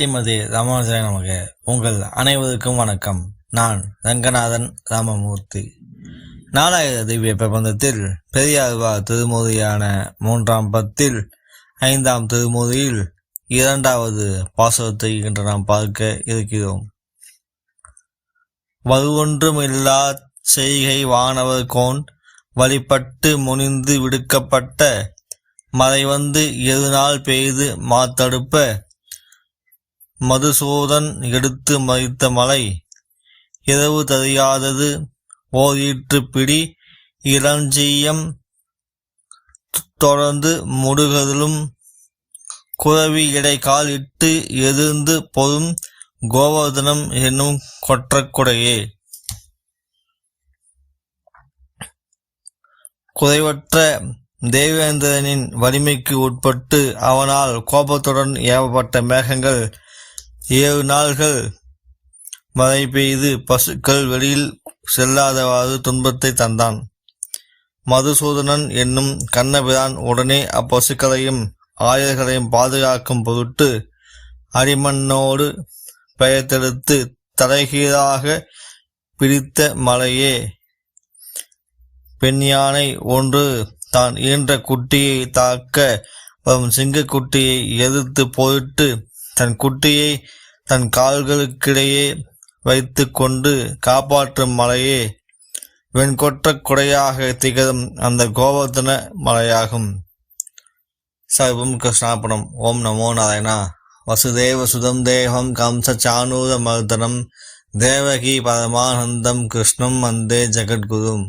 ஸ்ரீமதி ராமானுஜாய நமக. உங்கள் அனைவருக்கும் வணக்கம். நான் ரங்கநாதன் ராமமூர்த்தி. நாலாயிர திவ்ய பிரபந்தத்தில் பெரியார்வா திருமொழியான மூன்றாம் பத்தில் ஐந்தாம் திருமுறையில் இரண்டாவது பாசுரத்தை இன்று நாம் பார்க்க இருக்கிறோம். வலுவொன்றுமில்லா செய்கை வானவர் கோன் வழிபட்டு முனிந்து விடுக்கப்பட்ட மறைவந்து வந்து இருநாள் பெய்து மாத்தடுப்ப மதுசூதன் எடுத்து மதித்த மலை இரவு தறியாதது ஓரிற்று பிடி இளஞ்சீயம் தொடர்ந்து முடுகதலும் குறவி இடைக்கால் இட்டு எதிர்ந்து பொதும் கோவர்தனம் என்னும் கொற்றக்குடையே குறைவற்ற தேவேந்திரனின் வலிமைக்கு உட்பட்டு அவனால் கோபத்துடன் ஏவப்பட்ட மேகங்கள் ஏழு நாள்கள் மழை பெய்து பசுக்கள் வெளியில் செல்லாதவாறு துன்பத்தை தந்தான். மதுசூதனன் என்னும் கண்ணபிரான் உடனே அப்பசுக்களையும் ஆயர்களையும் பாதுகாக்கும் பொருட்டு அடிமண்ணோடு பெயர்த்தெடுத்து தலைகீழாக பிடித்த மலையே பெண் யானை ஒன்று தான் ஈன்ற குட்டியை தாக்க வரும் சிங்கக்குட்டியை எதிர்த்து போயிட்டு தன் குட்டியை தன் கால்களுக்கிடையே வைத்து கொண்டு காப்பாற்றும் மலையே வெண்கொற்ற குடையாக திகழும் அந்த கோவர்தன மலையாகும். சர்வம் கிருஷ்ணாபுரம் ஓம் நமோ நாராயணா. வசுதேவ சுதம் தேவம் கம்ச சானூர மர்தனம். தேவகி பரமானந்தம் கிருஷ்ணம் வந்தே ஜெகத்குரும்